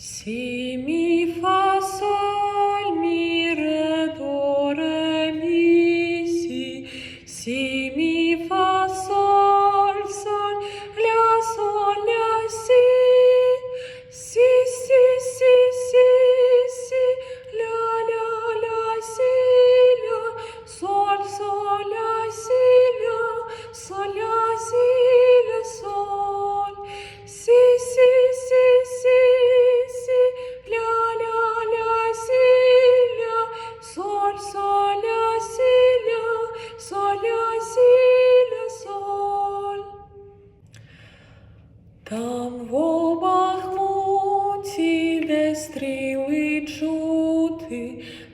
See me fall.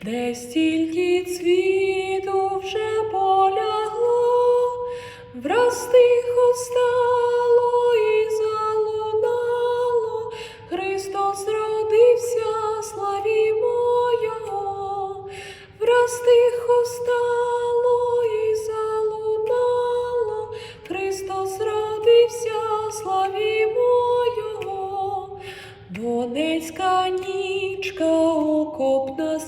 Де стільки цвіту вже полягло, враз тихо стало і залунало, Христос родився, славімо Його, враз тихо стало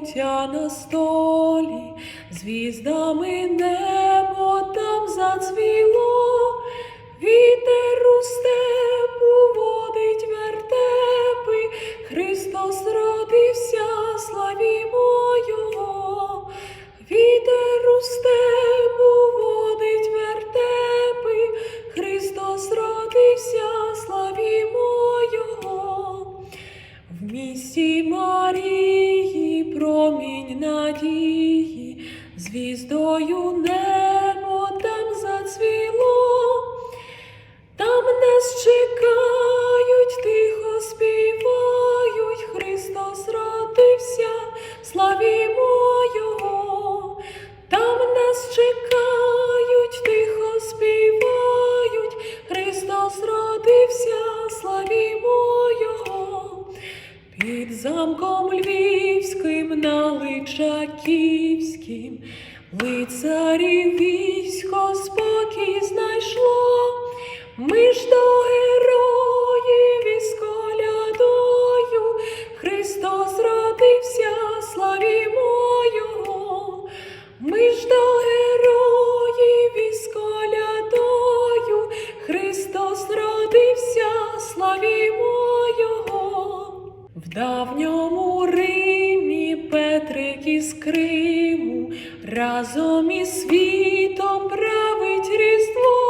путя на столі, звіздами небо там зацвіло, вітер там нас чекають, тихо співають, Христос родився, славімо Його. Під замком львівським на Личаківським лицарів військо спокій знайшло. Ми ж до героїв разом із світом править Різдво.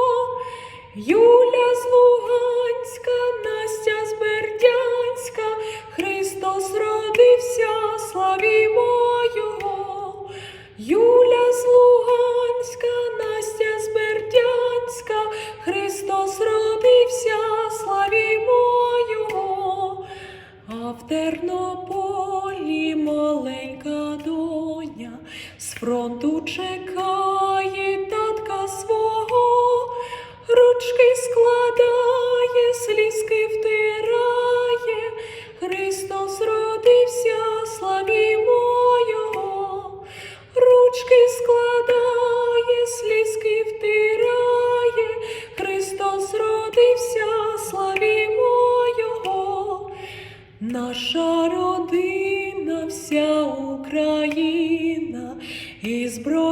Юля з Луганська, Настя з Бердянська, Христос родився, славімо Його. Юля He's broke.